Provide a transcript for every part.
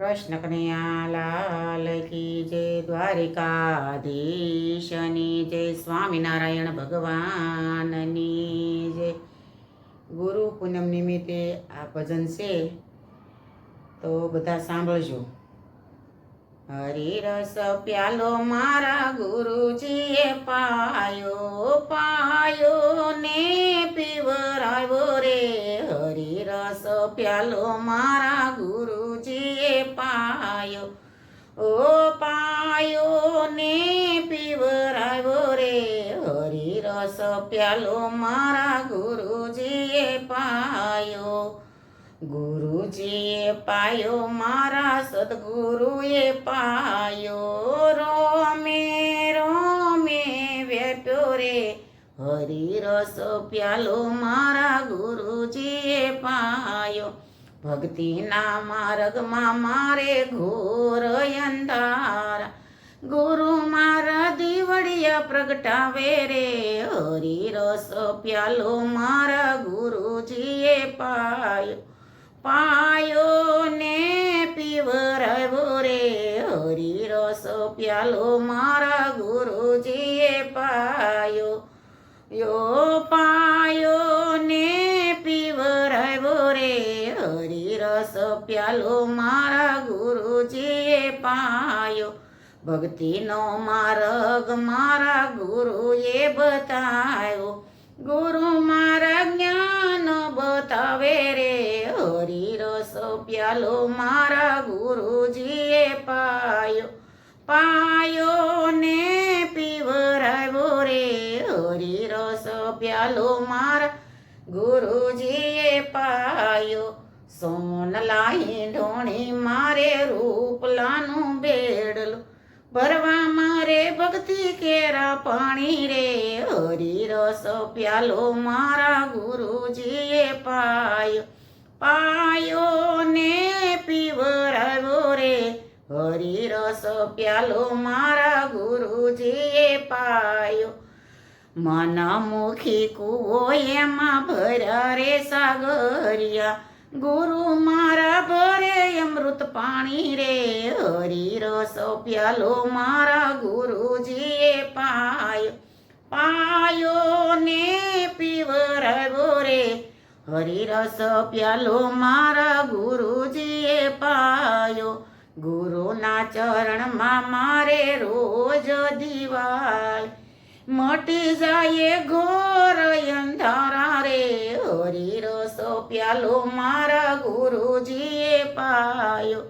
કૃષ્ણ કનૈયા લાલ કી જય દ્વારિકાધીશની જય, સ્વામિનારાયણ ભગવાનની જય. ગુરુ પૂનમ નિમિત્તે આ ભજન છે, તો બધા સાંભળજો. હરિરસ પ્યાલો મારા ગુરુજીએ પાયો પાયો ને પીવરાવ્યો રે. હરિરસ પ્યાલો મારા હરિરસ પ્યાલો મારા ગુરુજીએ પાયો. ગુરુજીએ પાયો, મારા સદગુરુએ પાયો. રોમે રોમે વેપ્યો રે. હરિરસ પ્યાલો મારા ગુરુજીએ પાયો. ભક્તિના માર્ગમાં મારે ઘોર અંધારા. ગુરુ મારા દીવડિયા પ્રગટાવે રે. હરિરસ પ્યાલો મારા ગુરુજીએ પાયો. પાયો ને પીવરાવ્યો રે. હરિરસ પ્યાલો મારા ગુરુજીએ પાયો. યો પાયો ને પીવરાવ્યો રે. હરિરસ પ્યાલો મારા ગુરુજીએ પાયો. ભક્તિનો માર્ગ મારા ગુરુએ બતાવ્યો ગુરુ મારા જ્ઞાન બતાવે રે. હરિરસ પ્યાલો મારા ગુરુજીએ પાયો. પાયો ને પીવરાવ્યો રે. હરિરસ પ્યાલો મારા ગુરુજીએ પાયો. સોનલાઈ ઢોણી મારે રૂપલાનું બેડલું. ભરવા મારે ભક્તિ કેરા પાણી રે હરિરસ પ્યાલો મારા ગુરુજીએ પાયો. પાયો ને પીવરાવ્યો રે હરિરસ પ્યાલો મારા ગુરુજીએ પાયો. મનમુખી કુવો એમાં ભર્યા રે સાગરિયા, ગુરુ મારા અમૃત પાણી રે હરિરસ પ્યાલો મારા ગુરુજીએ પાયો. પાયો ને પીવરાવ્યો રે હરિરસ પ્યાલો મારા ગુરુજીએ પાયો. ગુરુના ચરણમાં મારે રોજ દિવાળ મટી જાય ઘોર અંધારા રે હરિરસ પ્યાલો મારા ગુરુજીએ પાયો.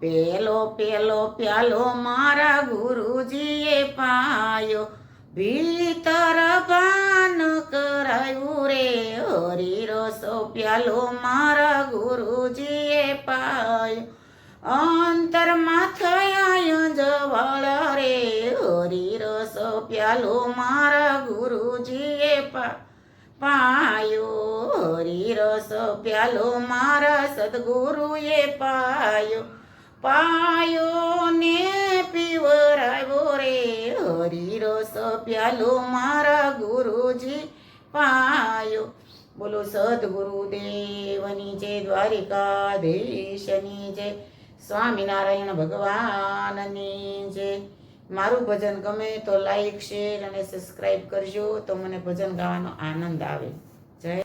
પેલો પેલો પ્યાલો મારા ગુરુજીએ પાયો. ભીતર પાન કરાયું રે હરિરસ પ્યાલો મારા ગુરુજીએ પાયો. અંતરમાં થયા જવા પ્યાલો મારા ગુરુજીએ પાયો હરી રસ પ્યાલો મારા સદગુરુએ પાયો. પાયો ને પીવરાવ્યો રે હરિરસ પ્યાલો મારા ગુરુજી પાયો. બોલો સદગુરુદેવની જય, દ્વારિકાધીશની જય, સ્વામિનારાયણ ભગવાનની મારું ભજન ગમે તો લાઈક શેર અને સબસ્ક્રાઈબ કરજો તો મને ભજન ગાવાનો આનંદ આવે. જય